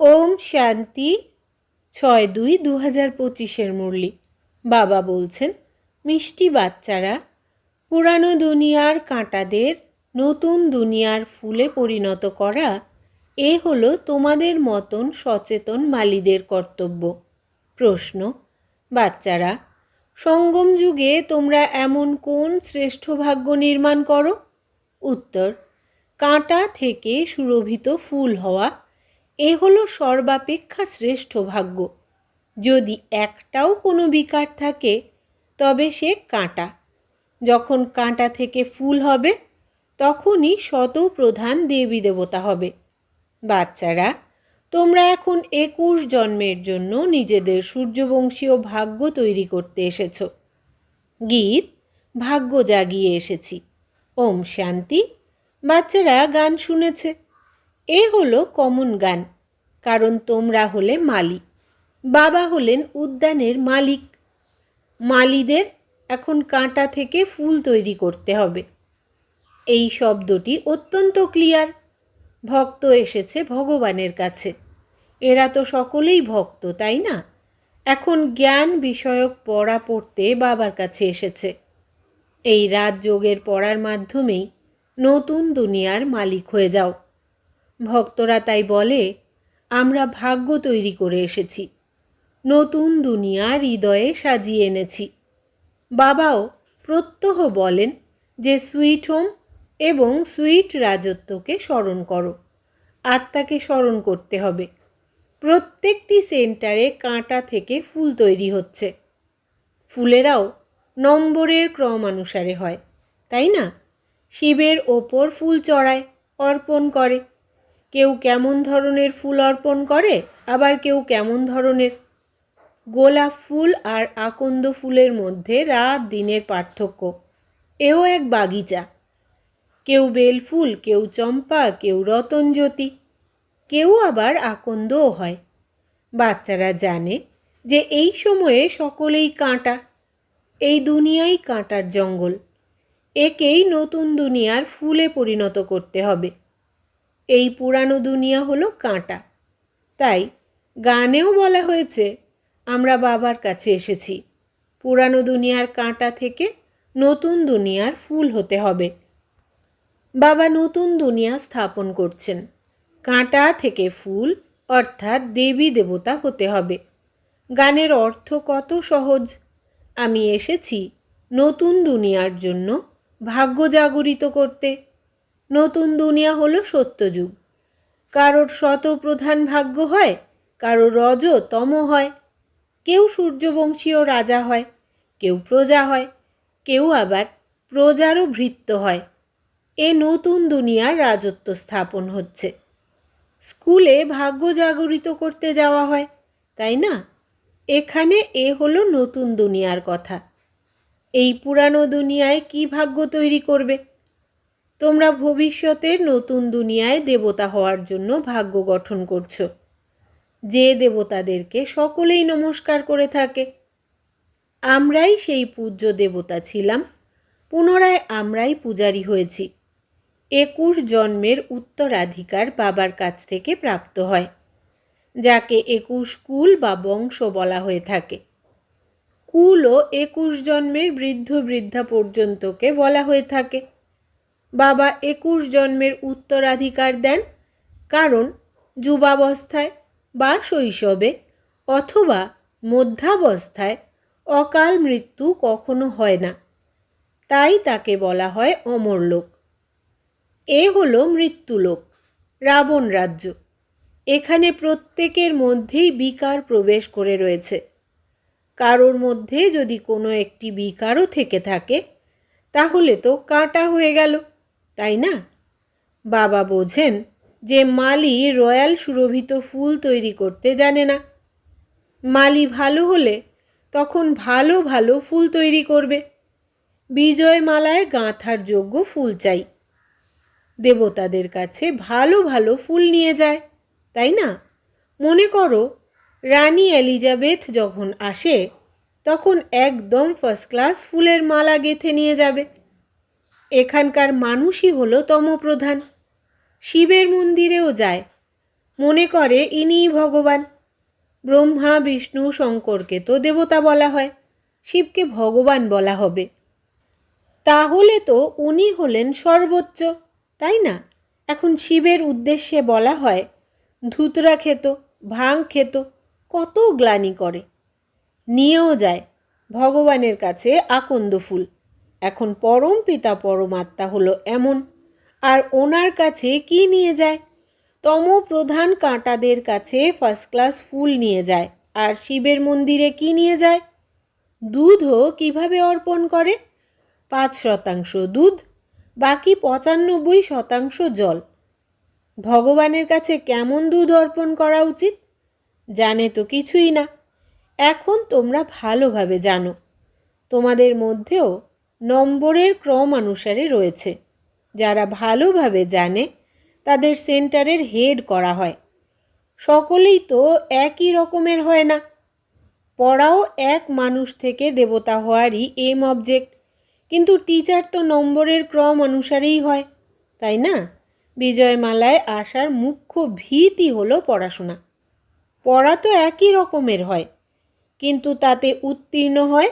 ওম শান্তি ছয় দুই দু হাজার পঁচিশের মুরলি। বাবা বলছেন, মিষ্টি বাচ্চারা, পুরানো দুনিয়ার কাঁটাদের নতুন দুনিয়ার ফুলে পরিণত করা, এ হলো তোমাদের মতন সচেতন মালিদের কর্তব্য। প্রশ্ন, বাচ্চারা, সঙ্গম যুগে তোমরা এমন কোন শ্রেষ্ঠ ভাগ্য নির্মাণ করো? উত্তর, কাঁটা থেকে সুরভিত ফুল হওয়া এ হলো সর্বাপেক্ষা শ্রেষ্ঠ ভাগ্য। যদি একটাও কোনো বিকার থাকে, তবে সে কাঁটা। যখন কাঁটা থেকে ফুল হবে, তখনই শত প্রধান দেবী দেবতা হবে। বাচ্চারা, তোমরা এখন একুশ জন্মের জন্য নিজেদের সূর্যবংশীয় ভাগ্য তৈরি করতে এসেছ। গীত, ভাগ্য জাগিয়ে এসেছি। ওম শান্তি। বাচ্চারা গান শুনেছে। এ হলো কমন গান, কারণ তোমরা হলে মালি বাবা হলেন উদ্যানের মালিক। মালিদের এখন কাঁটা থেকে ফুল তৈরি করতে হবে। এই শব্দটি অত্যন্ত ক্লিয়ার। ভক্ত এসেছে ভগবানের কাছে। এরা তো সকলেই ভক্ত, তাই না? এখন জ্ঞান বিষয়ক পড়া পড়তে বাবার কাছে এসেছে। এই রাজযোগের পড়ার মাধ্যমেই নতুন দুনিয়ার মালিক হয়ে যাও। ভক্তরা তাই বলে, আমরা ভাগ্য তৈরি করে এসেছি। নতুন দুনিয়া হৃদয়ে সাজিয়ে এনেছি। বাবাও প্রত্যহ বলেন যে সুইট হোম এবং সুইট রাজত্বকে স্মরণ করো। আত্মাকে স্মরণ করতে হবে। প্রত্যেকটি সেন্টারে কাঁটা থেকে ফুল তৈরি হচ্ছে। ফুলেরাও নম্বরের ক্রমানুসারে হয়, তাই না? শিবের ওপর ফুল চড়ায়, অর্পণ করে। কেউ কেমন ধরনের ফুল অর্পণ করে, আবার কেউ কেমন ধরনের গোলাপ ফুল আর আকন্দ ফুলের মধ্যে রাত দিনের পার্থক্য। এও এক বাগিচা। কেউ বেলফুল কেউ চম্পা, কেউ রতনজ্যোতি কেউ আবার আকন্দও হয়। বাচ্চারা জানে যে এই সময়ে সকলেই কাঁটা, এই দুনিয়াই কাঁটার জঙ্গল। একেই নতুন দুনিয়ার ফুলে পরিণত করতে হবে। এই পুরানো দুনিয়া হলো কাঁটা। তাই গানেও বলা হয়েছে, আমরা বাবার কাছে এসেছি। পুরানো দুনিয়ার কাঁটা থেকে নতুন দুনিয়ার ফুল হতে হবে। বাবা নতুন দুনিয়া স্থাপন করছেন। কাঁটা থেকে ফুল, অর্থাৎ দেবী দেবতা হতে হবে। গানের অর্থ কত সহজ? আমি এসেছি নতুন দুনিয়ার জন্য ভাগ্য জাগরিত করতে। নতুন দুনিয়া হলো সত্যযুগ। কারোর শত প্রধান ভাগ্য হয় কারও রজ তম হয়। কেউ সূর্যবংশীয় রাজা হয়, কেউ প্রজা হয়, কেউ আবার প্রজারও ভৃত্য হয়। এ নতুন দুনিয়ার রাজত্ব স্থাপন হচ্ছে। স্কুলে ভাগ্য জাগরিত করতে যাওয়া হয়, তাই না? এখানে এ হলো নতুন দুনিয়ার কথা। এই পুরানো দুনিয়ায় কি ভাগ্য তৈরি করবে? তোমরা ভবিষ্যতের নতুন দুনিয়ায় দেবতা হওয়ার জন্য ভাগ্য গঠন করছ। যে দেবতাদেরকে সকলেই নমস্কার করে থাকে। আমরাই সেই পূজ্য দেবতা ছিলাম, পুনরায় আমরাই পূজারী হয়েছি। একুশ জন্মের উত্তরাধিকার বাবার কাছ থেকে প্রাপ্ত হয়, যাকে একুশ কুল বা বংশ বলা হয়ে থাকে। কুলও একুশ জন্মের বৃদ্ধ বৃদ্ধা পর্যন্তকে বলা হয়ে থাকে। বাবা একুশ জন্মের উত্তরাধিকার দেন কারণ যুবাবস্থায় বা শৈশবে অথবা মধ্যাবস্থায় অকাল মৃত্যু কখনো হয় না। তাই তাকে বলা হয় অমরলোক। এ হলো মৃত্যুলোক, রাবণ রাজ্য। এখানে প্রত্যেকের মধ্যেই বিকার প্রবেশ করে রয়েছে। কারোর মধ্যে যদি কোনো একটি বিকারও থেকে থাকে, তাহলে তো কাঁটা হয়ে গেল। তাই না? বাবা বোঝেন যে মালি রয়্যাল সুরভিত ফুল তৈরি করতে জানে না। মালি ভালো হলে তখন ভালো ভালো ফুল তৈরি করবে। বিজয় মালায় গাঁথার যোগ্য ফুল চাই। দেবতাদের কাছে ভালো ভালো ফুল নিয়ে যায়, তাই না? মনে করো, রানী এলিজাবেথ যখন আসে, তখন একদম ফার্স্ট ক্লাস ফুলের মালা গেথে নিয়ে যাবে। এখানকার মানুষই হলো তমপ্রধান। শিবের মন্দিরেও যায়। মনে করে ইনিই ভগবান। ব্রহ্মা, বিষ্ণু, শঙ্করকে তো দেবতা বলা হয়। শিবকে ভগবান বলা হবে। তাহলে তো উনি হলেন সর্বোচ্চ, তাই না? এখন শিবের উদ্দেশ্যে বলা হয়, ধুতরা খেত, ভাং খেত, কত গ্লানি করে। নিয়েও যায়, ভগবানের কাছে আকন্দ ফুল। এখন পরম পিতা পরমাত্মা হলো এমন। আর ওনার কাছে কি নিয়ে যায়? তম প্রধান কাঁটাদের কাছে ফার্স্ট ক্লাস ফুল নিয়ে যায়। আর শিবের মন্দিরে কি নিয়ে যায়? দুধও কীভাবে অর্পণ করে? পাঁচ শতাংশ দুধ, বাকি পঁচানব্বই শতাংশ জল। ভগবানের কাছে কেমন দুধ অর্পণ করা উচিত? জানে তো কিছুই না। এখন তোমরা ভালোভাবে জানো। তোমাদের মধ্যেও নম্বরের ক্রম অনুসারে রয়েছে। যারা ভালোভাবে জানে, তাদের সেন্টারের হেড করা হয়। সকলেই তো একই রকমের হয় না। পড়াও এক মানুষ থেকে দেবতা হওয়ারই এম অবজেক্ট কিন্তু টিচার তো নম্বরের ক্রম অনুসারেই হয়, তাই না? বিজয়মালায় আসার মুখ্য ভীতি হলো পড়াশোনা। পড়া তো একই রকমের হয়, কিন্তু তাতে উত্তীর্ণ হয়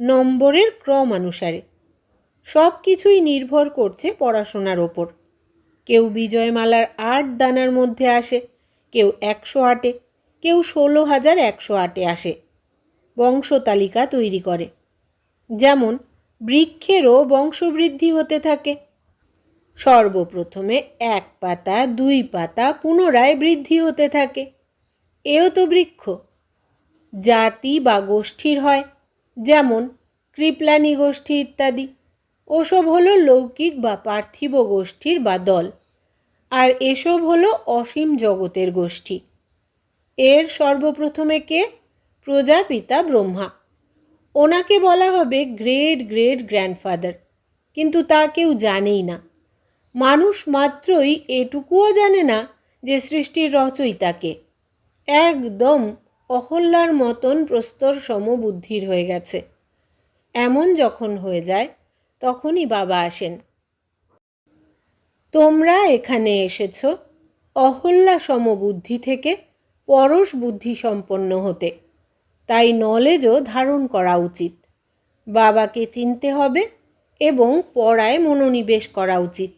নম্বরের ক্রম অনুসারে। সব কিছুই নির্ভর করছে পড়াশোনার ওপর। কেউ বিজয়মালার আট দানার মধ্যে আসে, কেউ একশো আটে, কেউ ষোলো হাজার একশো আটে আসে। বংশতালিকা তৈরি করে। যেমন, বৃক্ষেরও বংশবৃদ্ধি হতে থাকে। সর্বপ্রথমে এক পাতা, দুই পাতা পুনরায় বৃদ্ধি হতে থাকে। এও তো বৃক্ষ। জাতি বা গোষ্ঠীর হয়। যেমন কৃপলানি গোষ্ঠী ইত্যাদি। ওসব হলো লৌকিক বা পার্থিব গোষ্ঠীর বা দল। আর এসব হলো অসীম জগতের গোষ্ঠী। এর সর্বপ্রথমে কে? প্রজাপিতা ব্রহ্মা। ওনাকে বলা হবে গ্রেট গ্রেট গ্র্যান্ডফাদার। কিন্তু তা কেউ জানেই না। মানুষ মাত্রই এটুকুও জানে না যে সৃষ্টির রচয়িতাকে একদম অহল্যার মতন প্রস্তর সমবুদ্ধির হয়ে গেছে। এমন যখন হয়ে যায়, তখনই বাবা আসেন। তোমরা এখানে এসেছ অহল্যা সমবুদ্ধি থেকে পরশ বুদ্ধি সম্পন্ন হতে। তাই নলেজও ধারণ করা উচিত। বাবাকে চিনতে হবে এবং পড়ায় মনোনিবেশ করা উচিত।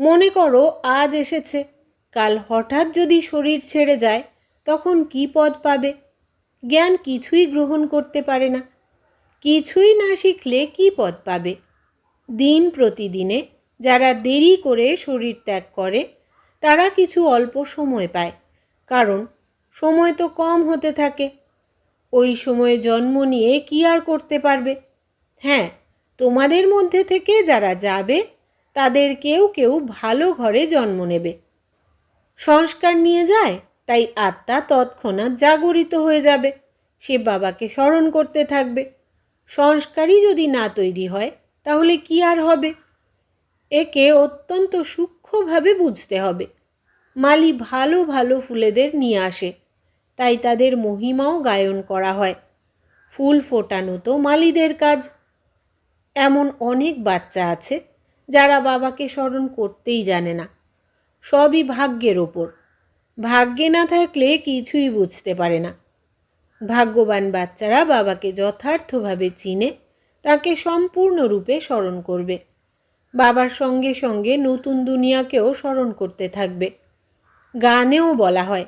মনে করো আজ এসেছে, কাল হঠাৎ যদি শরীর ছেড়ে যায় তখন কি পদ পাবে? জ্ঞান কিছুই গ্রহণ করতে পারে না। কিছুই না শিখলে কি পদ পাবে? দিন প্রতিদিনে যারা দেরি করে শরীর ত্যাগ করে, তারা কিছু অল্প সময় পায়, কারণ সময় তো কম হতে থাকে। ওই সময়ে জন্ম নিয়ে কি আর করতে পারবে? হ্যাঁ তোমাদের মধ্যে থেকে যারা যাবে, তাদের কেউ কেউ ভালো ঘরে জন্ম নেবে। সংস্কার নিয়ে যায় তাই আত্মা তৎক্ষণাৎ জাগরিত হয়ে যাবে। সে বাবাকে স্মরণ করতে থাকবে। সংস্কারই যদি না তৈরি হয়, তাহলে কি আর হবে? একে অত্যন্ত সূক্ষ্মভাবে বুঝতে হবে। মালি ভালো ভালো ফুলেদের নিয়ে আসে, তাই তাদের মহিমাও গায়ন করা হয়। ফুল ফোটানো তো মালিদের কাজ। এমন অনেক বাচ্চা আছে, যারা বাবাকে স্মরণ করতেই জানে না। সবই ভাগ্যের ওপর। ভাগ্যে না থাকলে কিছুই বুঝতে পারে না। ভাগ্যবান বাচ্চারা বাবাকে যথার্থভাবে চিনে, তাকে সম্পূর্ণরূপে স্মরণ করবে। বাবার সঙ্গে সঙ্গে নতুন দুনিয়াকেও স্মরণ করতে থাকবে। গানেও বলা হয়,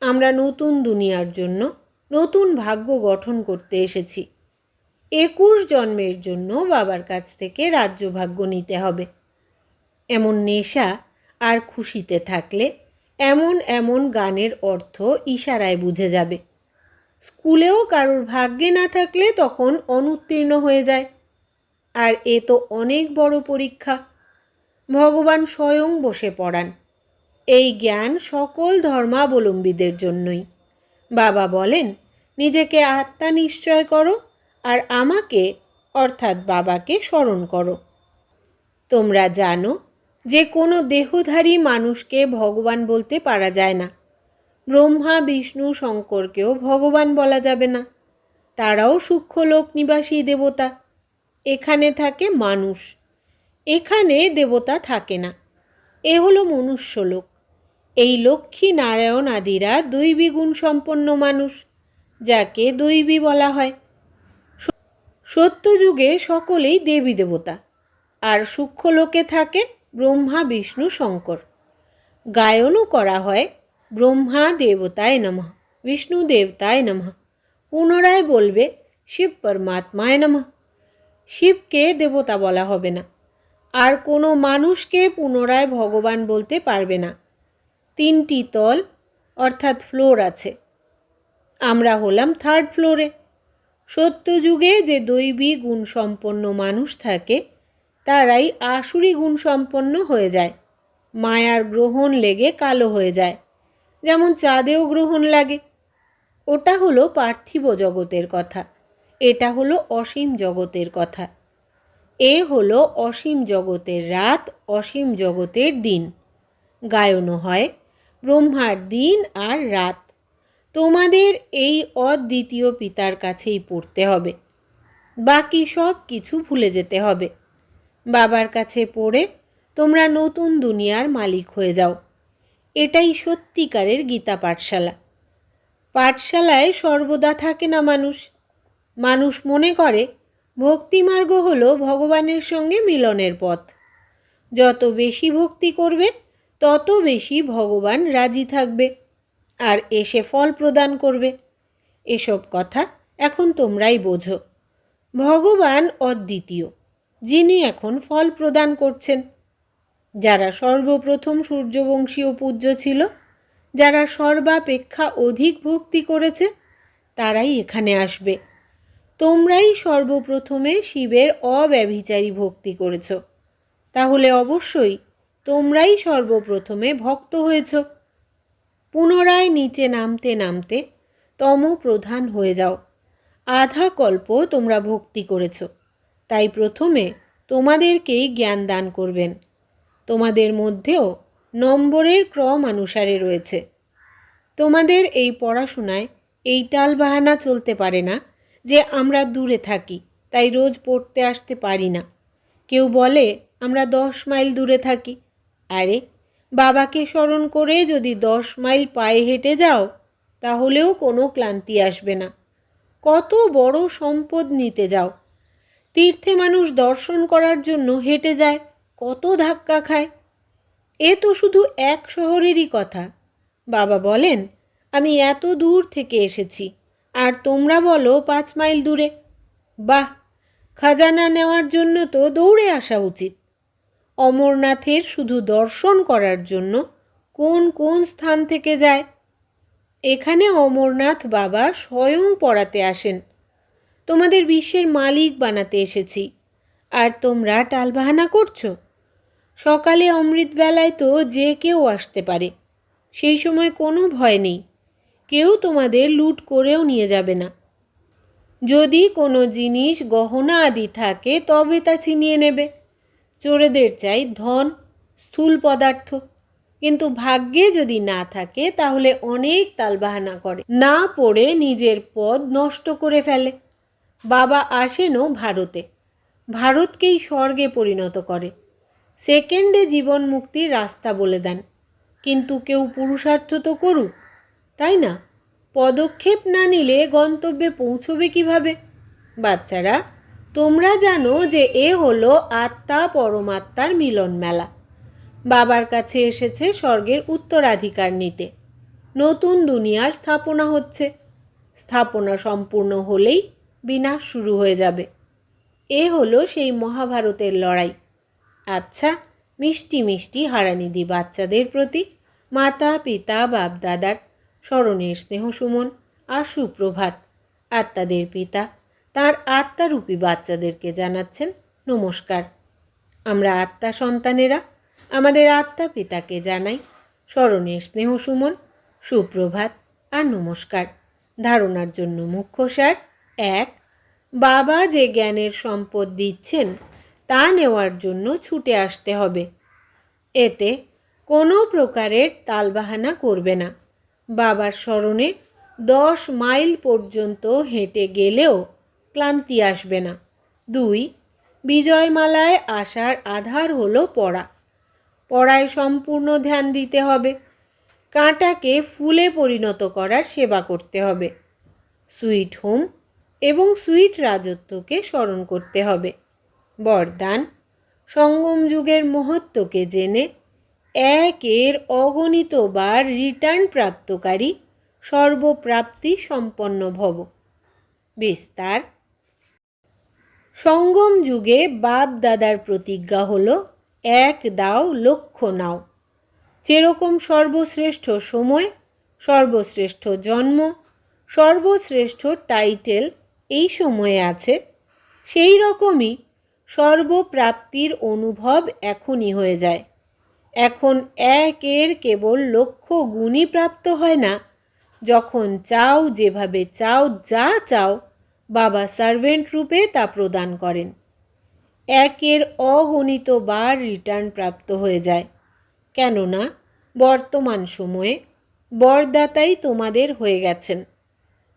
আমরা নতুন দুনিয়ার জন্য নতুন ভাগ্য গঠন করতে এসেছি। একুশ জন্মের জন্য বাবার কাছ থেকে রাজ্য ভাগ্য নিতে হবে। এমন নেশা আর খুশিতে থাকলে এমন এমন গানের অর্থ ইশারায় বুঝে যাবে। স্কুলেও কারোর ভাগ্যে না থাকলে তখন অনুত্তীর্ণ হয়ে যায়। আর এ তো অনেক বড় পরীক্ষা। ভগবান স্বয়ং বসে পড়ান। এই জ্ঞান সকল ধর্মাবলম্বীদের জন্যই। বাবা বলেন, নিজেকে আত্মা নিশ্চয় করো আর আমাকে, অর্থাৎ বাবাকে, স্মরণ করো। তোমরা জানো যে কোনো দেহধারী মানুষকে ভগবান বলতে পারা যায় না। ব্রহ্মা, বিষ্ণু, শঙ্করকেও ভগবান বলা যাবে না। তারাও সূক্ষ্ম লোক নিবাসী দেবতা। এখানে থাকে মানুষ। এখানে দেবতা থাকে না। এ হলো মনুষ্য লোক এই লক্ষ্মী নারায়ণ আদিরা দৈবী গুণ সম্পন্ন মানুষ, যাকে দৈবী বলা হয়। সত্যযুগে সকলেই দেবী দেবতা। আর সূক্ষ্মলোকে থাকে ব্রহ্মা, বিষ্ণু, শঙ্কর। গায়নও করা হয়, ব্রহ্মা দেবতায় নমঃ, বিষ্ণু দেবতায় নমঃ। পুনরায় বলবে, শিব পরমাত্মায় নমঃ। শিবকে দেবতা বলা হবে না। আর কোনো মানুষকে পুনরায় ভগবান বলতে পারবে না। তিনটি তল, অর্থাৎ ফ্লোর আছে। আমরা হলাম থার্ড ফ্লোরে সত্যযুগে যে দৈবী গুণসম্পন্ন মানুষ থাকে তারাই আসুরি গুণসম্পন্ন হয়ে যায়। মায়ার গ্রহণ লেগে কালো হয়ে যায়। যেমন চাঁদেও গ্রহণ লাগে। ওটা হলো পার্থিব জগতের কথা। এটা হলো অসীম জগতের কথা। এ হলো অসীম জগতের রাত, অসীম জগতের দিন। গায়নও হয়, ব্রহ্মার দিন আর রাত। তোমাদের এই অদ্বিতীয় পিতার কাছেই পড়তে হবে। বাকি সব কিছু ভুলে যেতে হবে। বাবার কাছে পড়ে তোমরা নতুন দুনিয়ার মালিক হয়ে যাও। এটাই সত্যিকারের গীতা পাঠশালা। পাঠশালায় সর্বদা থাকে না মানুষ। মানুষ মনে করে ভক্তিমার্গ হল ভগবানের সঙ্গে মিলনের পথ। যত বেশি ভক্তি করবে, তত বেশি ভগবান রাজি থাকবে আর এসে ফল প্রদান করবে। এসব কথা এখন তোমরাই বোঝো। ভগবান অদ্বিতীয়। যিনি এখন ফল প্রদান করছেন। যারা সর্বপ্রথম সূর্যবংশীয় পূজ্য ছিল, যারা সর্বাপেক্ষা অধিক ভক্তি করেছে, তারাই এখানে আসবে। তোমরাই সর্বপ্রথমে শিবের অব্যভিচারী ভক্তি করেছ। তাহলে অবশ্যই তোমরাই সর্বপ্রথমে ভক্ত হয়েছ। পুনরায় নিচে নামতে নামতে তম প্রধান হয়ে যাও। আধা কল্প তোমরা ভক্তি করেছ। তাই প্রথমে তোমাদেরকেই জ্ঞান দান করবেন। তোমাদের মধ্যেও নম্বরের ক্রম অনুসারে রয়েছে। তোমাদের এই পড়াশোনায় এই টাল বাহানা চলতে পারে না যে আমরা দূরে থাকি, তাই রোজ পড়তে আসতে পারি না। কেউ বলে, আমরা দশ মাইল দূরে থাকি। আরে, বাবাকে স্মরণ করে যদি দশ মাইল পায়ে হেঁটে যাও, তাহলেও কোনো ক্লান্তি আসবে না। কত বড় সম্পদ নিতে যাও। তীর্থে মানুষ দর্শন করার জন্য হেঁটে যায়, কত ধাক্কা খায়? এ তো শুধু এক শহরেরই কথা। বাবা বলেন, আমি এত দূর থেকে এসেছি, আর তোমরা বলো পাঁচ মাইল দূরে। বাহ, খাজানা নেওয়ার জন্য তো দৌড়ে আসা উচিত। অমরনাথের শুধু দর্শন করার জন্য কোন কোন স্থান থেকে যায়? এখানে অমরনাথ বাবা স্বয়ং পড়াতে আসেন। তোমাদের বিশ্বের মালিক বানাতে এসেছি। আর তোমরা টালবাহানা করছ? সকালে অমৃত বেলায় তো যে কেউ আসতে পারে। সেই সময় কোনো ভয় নেই। কেউ তোমাদের লুট করেও নিয়ে যাবে না। যদি কোনো জিনিস গহনা আদি থাকে, তবে তা ছিনিয়ে নেবে। চোরেদের চাই ধন, স্থূল পদার্থ। কিন্তু ভাগ্যে যদি না থাকে, তাহলে অনেক তালবাহানা করে। না পড়ে নিজের পদ নষ্ট করে ফেলে। বাবা আসেনও ভারতে। ভারতকেই স্বর্গে পরিণত করে। সেকেন্ডে জীবন মুক্তির রাস্তা বলে দেন। কিন্তু কেউ পুরুষার্থ তো করুক, তাই না? পদক্ষেপ না নিলে গন্তব্যে পৌঁছবে কীভাবে? বাচ্চারা, তোমরা জানো যে এ হলো আত্মা পরমাত্মার মিলন মেলা। বাবার কাছে এসেছে স্বর্গের উত্তরাধিকার নিতে। নতুন দুনিয়ার স্থাপনা হচ্ছে। স্থাপনা সম্পূর্ণ হলেই বিনাশ শুরু হয়ে যাবে। এ হলো সেই মহাভারতের লড়াই। আচ্ছা মিষ্টি মিষ্টি হারানিধি বাচ্চাদের প্রতি মাতা, পিতা, বাপ, দাদার স্মরণের স্নেহ সুমন আর সুপ্রভাত। আত্মাদের পিতা, তার আত্মারূপী বাচ্চাদেরকে জানাচ্ছেন নমস্কার। আমরা আত্মা সন্তানেরা, আমাদের আত্মা পিতাকে জানাই স্মরণের স্নেহ সুমন, সুপ্রভাত আর নমস্কার। ধারণার জন্য মুখ্য সার এক, বাবা যে জ্ঞানের সম্পদ দিচ্ছেন, তা নেওয়ার জন্য ছুটে আসতে হবে। এতে কোনো প্রকারের তালবাহানা করবে না। বাবার স্মরণে দশ মাইল পর্যন্ত হেঁটে গেলেও ক্লান্তি আসবে না। দুই, বিজয়মালায় আসার আধার হলো পড়া। পড়ায় সম্পূর্ণ ধ্যান দিতে হবে। কাঁটাকে ফুলে পরিণত করার সেবা করতে হবে। সুইট হোম এবং সুইট রাজত্বকে স্মরণ করতে হবে। বরদান সঙ্গম যুগের মহত্বকে জেনে একের অগণিত বার রিটার্ন প্রাপ্তকারী সর্বপ্রাপ্তি সম্পন্ন ভব। বিস্তার সঙ্গম যুগে বাপ দাদার প্রতিজ্ঞা হল, এক দাও লক্ষ্য নাও। যেরকম সর্বশ্রেষ্ঠ সময়, সর্বশ্রেষ্ঠ জন্ম, সর্বশ্রেষ্ঠ টাইটেল এই সময়ে আছে, সেই রকমই সর্বপ্রাপ্তির অনুভব এখনই হয়ে যায়। এখন একের কেবল লক্ষ্য গুণই প্রাপ্ত হয় না। যখন চাও যেভাবে চাও যা চাও, বাবা সার্ভেন্ট রূপে তা প্রদান করেন। একের অগণিত বার রিটার্ন প্রাপ্ত হয়ে যায়। কেননা, বর্তমান সময়ে বরদাতাই তোমাদের হয়ে গেছেন।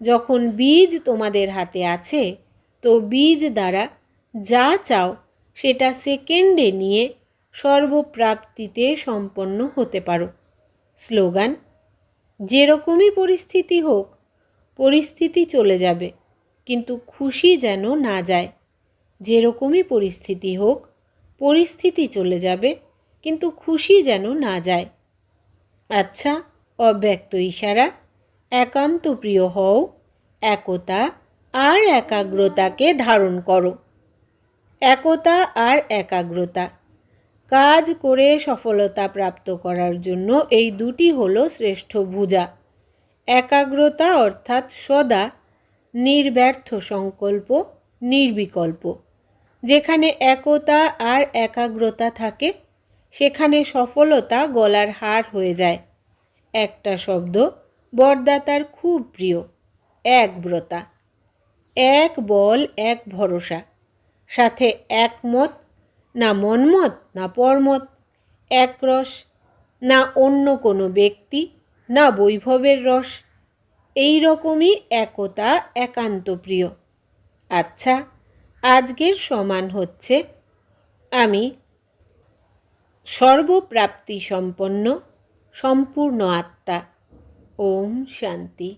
যখন বীজ তোমাদের হাতে আছে, তো বীজ দ্বারা যা চাও সেটা সেকেন্ডে নিয়ে সর্বপ্রাপ্তিতে সম্পন্ন হতে পারো। স্লোগান, যেরকমই পরিস্থিতি হোক, পরিস্থিতি চলে যাবে, কিন্তু খুশি যেন না যায়। যেরকমই পরিস্থিতি হোক, পরিস্থিতি চলে যাবে, কিন্তু খুশি যেন না যায়। আচ্ছা অব্যক্ত ইশারা। একান্ত প্রিয় হও, একতা আর একাগ্রতাকে ধারণ করো। একতা আর একাগ্রতা, কাজ করে সফলতা প্রাপ্ত করার জন্য এই দুটি হলো শ্রেষ্ঠ ভুজা। একাগ্রতা অর্থাৎ সদা নির্ব্যর্থ সংকল্প, নির্বিকল্প। যেখানে একতা আর একাগ্রতা থাকে, সেখানে সফলতা গলার হার হয়ে যায়। একটা শব্দ বরদাতার খুব প্রিয় একব্রতা এক বল, এক ভরসা। সাথে একমত, না মনমত, না পরমত। একরস না অন্য কোনো ব্যক্তি, না বৈভবের রস। এই রকমই একতা, একান্ত প্রিয়। আচ্ছা আজকের সমান হচ্ছে, আমি সর্বপ্রাপ্তি সম্পন্ন সম্পূর্ণ আত্মা। ওম শান্তি